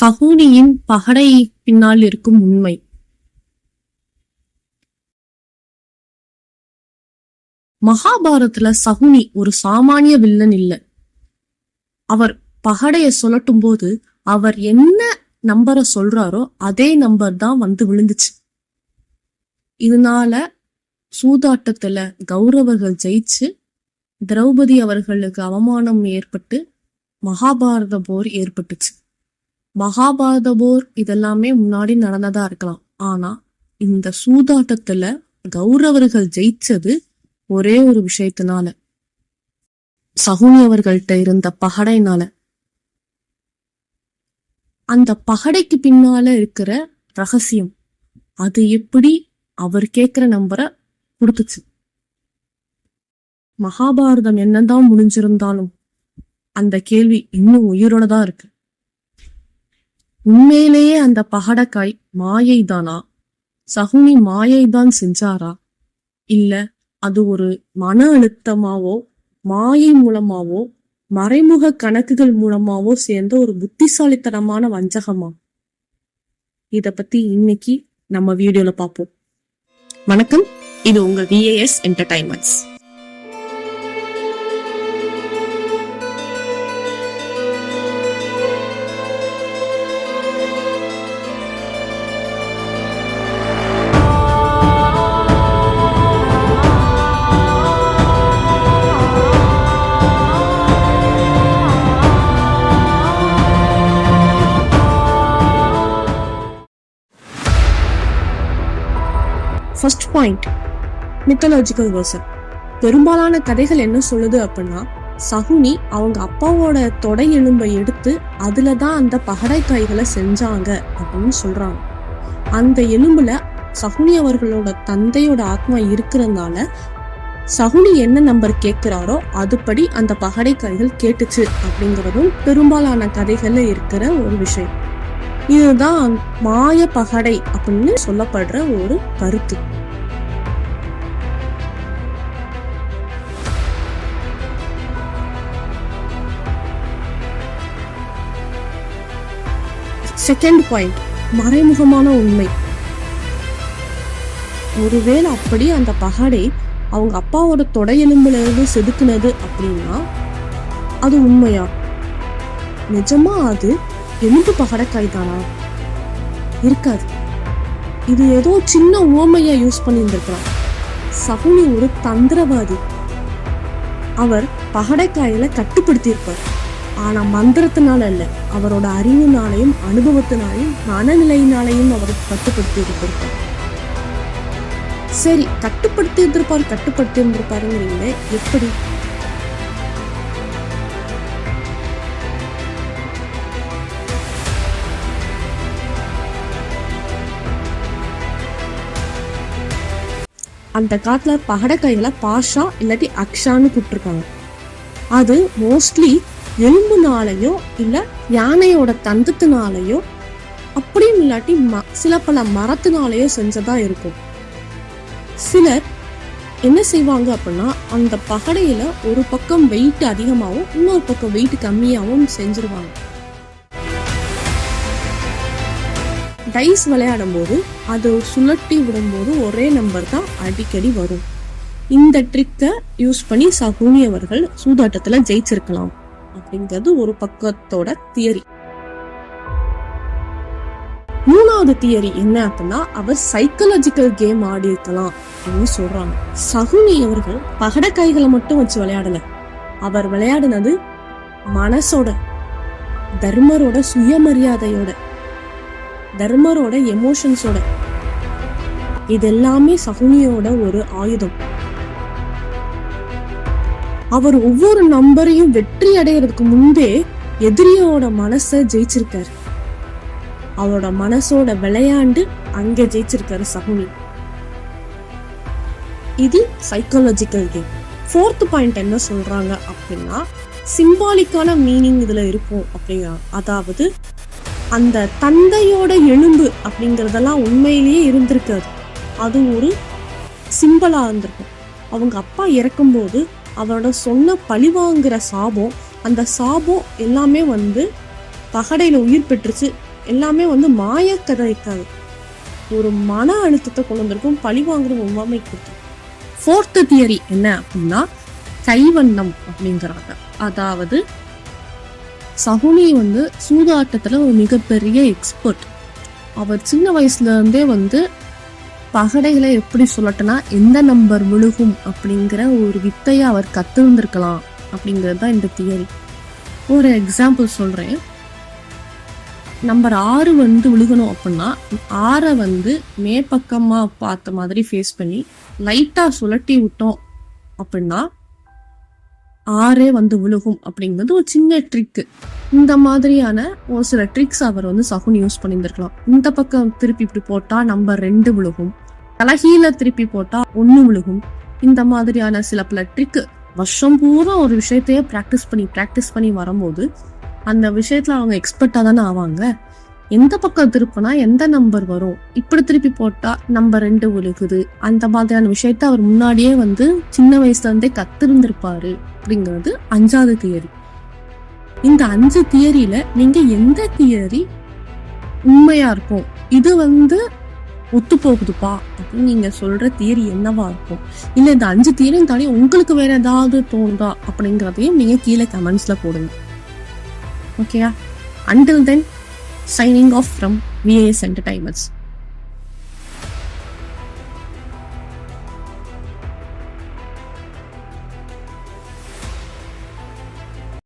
சகுனியின் பகடை பின்னால் இருக்கும் உண்மை. மகாபாரதத்துல சகுனி ஒரு சாமானிய வில்லன் இல்ல. அவர் பகடைய சொல்லட்டும் போது அவர் என்ன நம்பரை சொல்றாரோ அதே நம்பர் தான் வந்து விழுந்துச்சு. இதனால சூதாட்டத்துல கௌரவர்கள் ஜெயிச்சு திரௌபதி அவர்களுக்கு அவமானம் ஏற்பட்டு மகாபாரத போர் ஏற்பட்டுச்சு. மகாபாரத போர் இதெல்லாமே முன்னாடி நடந்ததா இருக்கலாம். ஆனா இந்த சூதாட்டத்துல கௌரவர்கள் ஜெயிச்சது ஒரே ஒரு விஷயத்தினால. சகுனி அவர்கள்ட்ட இருந்த பகடைனால. அந்த பகடைக்கு பின்னால இருக்கிற ரகசியம் அது எப்படி அவர் கேட்கிற நம்பரை கொடுத்துச்சு. மகாபாரதம் என்னதான் முடிஞ்சிருந்தாலும் அந்த கேள்வி இன்னும் உயிரோட தான் இருக்கு. உண்மையிலேயே அந்த பகடக்காய் மாயைதானா? சகுனி மாயை தான் செஞ்சாரா? இல்ல அது ஒரு மன அழுத்தமாவோ மாயை மூலமாவோ மறைமுக கணக்குகள் மூலமாவோ சேர்ந்த ஒரு புத்திசாலித்தனமான வஞ்சகமா? இத பத்தி இன்னைக்கு நம்ம வீடியோல பார்ப்போம் வணக்கம். இது உங்க VAS entertainments point mythological version பெரும்பாலான கதைகள் என்ன சொல்லுது அப்படின்னா சகுனி அவங்க அப்பாவோட தொடை எலும்பை எடுத்து அதுல தான் அந்த பகடைக்காய்களை செஞ்சாங்க அப்படின்னு சொல்றாங்க. அந்த எலும்புல சகுனி அவர்களோட தந்தையோட ஆத்மா இருக்கிறதுனால சகுனி என்ன நம்பர் கேட்கிறாரோ அதுபடி அந்த பகடைக்காய்கள் கேட்டுச்சு அப்படிங்கிறதும் பெரும்பாலான கதைகள்ல இருக்கிற ஒரு விஷயம். இதுதான் மாய பகடை அப்படின்னு சொல்லப்படுற ஒரு கருத்து. செகண்ட் பாயிண்ட் மறைமுகமான உண்மை. ஒருவேளை அப்படி அந்த பகடை அவங்க அப்பாவோட தொடையெலும்புல இருந்து செதுக்குனது அப்படின்னா அது உண்மையா? நிஜமா அது எலும்பு பகடக்காய் தானா இருக்காது. இது ஏதோ சின்ன ஓமையா யூஸ் பண்ணியிருந்திருக்கலாம். சகுனி ஒரு தந்திரவாதி. அவர் பகடைக்காயில கட்டுப்படுத்தியிருப்பார். ஆனா மந்திரத்தினால அல்ல அவரோட அறிவுனாலையும் அனுபவத்தினாலையும் மனநிலையினாலையும் அவர் கட்டுப்படுத்தி இருந்திருப்பார். சரி கட்டுப்படுத்தி இருந்திருப்பார் கட்டுப்படுத்தி இருந்திருப்பாருங்கிறீங்களே எப்படி? அந்த காலத்தில் பகடக்காய்களை பாஷா இல்லாட்டி அக்ஷான்னு கூப்பிட்டுருக்காங்க. அது மோஸ்ட்லி எலும்புனாலையோ இல்ல யானையோட தந்தத்தினாலையோ அப்படியும் இல்லாட்டி ம- சில பல மரத்தினாலேயோ செஞ்சதா இருக்கும். சிலர் என்ன செய்வாங்க அப்படின்னா அந்த பகடையில ஒரு பக்கம் வெயிட் அதிகமாகவும் இன்னொரு பக்கம் வெயிட் கம்மியாகவும் செஞ்சிருவாங்க. டைஸ் விளையாடும் போது அது சுழட்டி விடும்போது ஒரே நம்பர் தான் அடிக்கடி வரும். இந்த ட்ரிக்கை யூஸ் பண்ணி சகுனி அவர்கள் சூதாட்டத்தில் ஜெயிச்சிருக்கலாம். அப்படிங்கிறது ஒரு பக்கத்தோட தியரி. மூணாவது தியரி என்ன அப்படின்னா அவர் சைக்கலாஜிக்கல் கேம் ஆடி இருக்கலாம் அப்படின்னு சொல்றாங்க. சகுனி அவர்கள் பகட கைகளை மட்டும் வச்சு விளையாடல. அவர் விளையாடினது மனசோட தர்மரோட சுயமரியாதையோட தர்மரோட எமோஷன்ஸோட இது எல்லாமே சகுனியோட ஒரு ஆயுதம். அவர் ஒவ்வொரு நம்பரையும் வெற்றி அடைகிறதுக்கு முன்பே எதிரியோட மனசை ஜெயிச்சிருக்காரு. அவரோட மனசோட விளையாண்டு அங்க ஜெயிச்சிருக்காரு சகுனி. இது சைக்காலஜிக்கல் கேம் ஃபோர்த் பாயிண்ட் என்ன சொல்றாங்க அப்படின்னா சிம்பாலிக்கான மீனிங் இதுல இருக்கும் அப்படிங்கிறாங்க அதாவது அந்த தந்தையோட எலும்பு அப்படிங்கறதெல்லாம் உண்மையிலேயே இருந்திருக்காது. அது ஒரு சிம்பிளா இருந்திருக்கும். அவங்க அப்பா இறக்கும்போது அவரோட சொன்ன பழிவாங்குற சாபம் அந்த சாபம் எல்லாமே வந்து பகடையில் உயிர் பெற்றுச்சு. எல்லாமே வந்து மாயக்கதைக்காது ஒரு மன அழுத்தத்தை கொண்டு வந்திருக்கும் பழி வாங்குற ஒவ்வாமை கொடுக்கும் ஃபோர்த்து தியரி என்ன அப்படின்னா கைவண்ணம் அப்படிங்கிறாங்க. அதாவது சகுனி வந்து சூதாட்டத்தில் ஒரு மிகப்பெரிய எக்ஸ்பர்ட் அவர் சின்ன வயசுலேருந்தே வந்து பகடைகளை எப்படி சொல்லட்டுனா எந்த நம்பர் விழுகும் அப்படிங்கிற ஒரு வித்தையை அவர் கத்திருந்திருக்கலாம் அப்படிங்கிறது தான் இந்த தியரி. ஒரு எக்ஸாம்பிள் சொல்கிறேன் நம்பர் ஆறு வந்து விழுகணும் அப்படின்னா ஆறை வந்து மேற்பக்கமாக பார்த்த மாதிரி ஃபேஸ் பண்ணி லைட்டாக சுழட்டி விட்டோம் அப்படின்னா ஆறே வந்து விழுகும் அப்படிங்கிறது ஒரு சின்ன ட்ரிக்கு இந்த மாதிரியான ஒரு சில ட்ரிக்ஸ் அவர் வந்து சகுன் யூஸ் பண்ணியிருந்திருக்கலாம். இந்த பக்கம் திருப்பி இப்படி போட்டா நம்ம ரெண்டு விழுகும். தலகீழ திருப்பி போட்டா ஒன்று விழுகும். இந்த மாதிரியான சில பல ட்ரிக்கு வருஷம் பூரா ஒரு விஷயத்தையே ப்ராக்டிஸ் பண்ணி ப்ராக்டிஸ் பண்ணி வரும்போது அந்த விஷயத்துல அவங்க எக்ஸ்பர்ட்டா தானே ஆவாங்க. எந்த பக்கம் திருப்பினா எந்த நம்பர் வரும்? இப்படி திருப்பி போட்டா நம்பர் ரெண்டு விழுகுது. அந்த மாதிரியான விஷயத்த அவர் முன்னாடியே வந்து சின்ன வயசுல இருந்தே கத்திருந்திருப்பாரு அப்படிங்கிறது அஞ்சாவது தியரி இந்த அஞ்சு தியரியில நீங்க எந்த தியரி உண்மையா இருக்கும்? இது வந்து ஒத்து போகுதுப்பா அப்படின்னு நீங்க சொல்ற தியரி என்னவா இருக்கும்? இல்ல இந்த அஞ்சு தியரியும் தாண்டி உங்களுக்கு வேற ஏதாவது தோணுதா அப்படிங்கிறதையும் நீங்க கீழே கமெண்ட்ஸ்ல போடுங்க. ஓகேயா until then signing off from VAS entertainments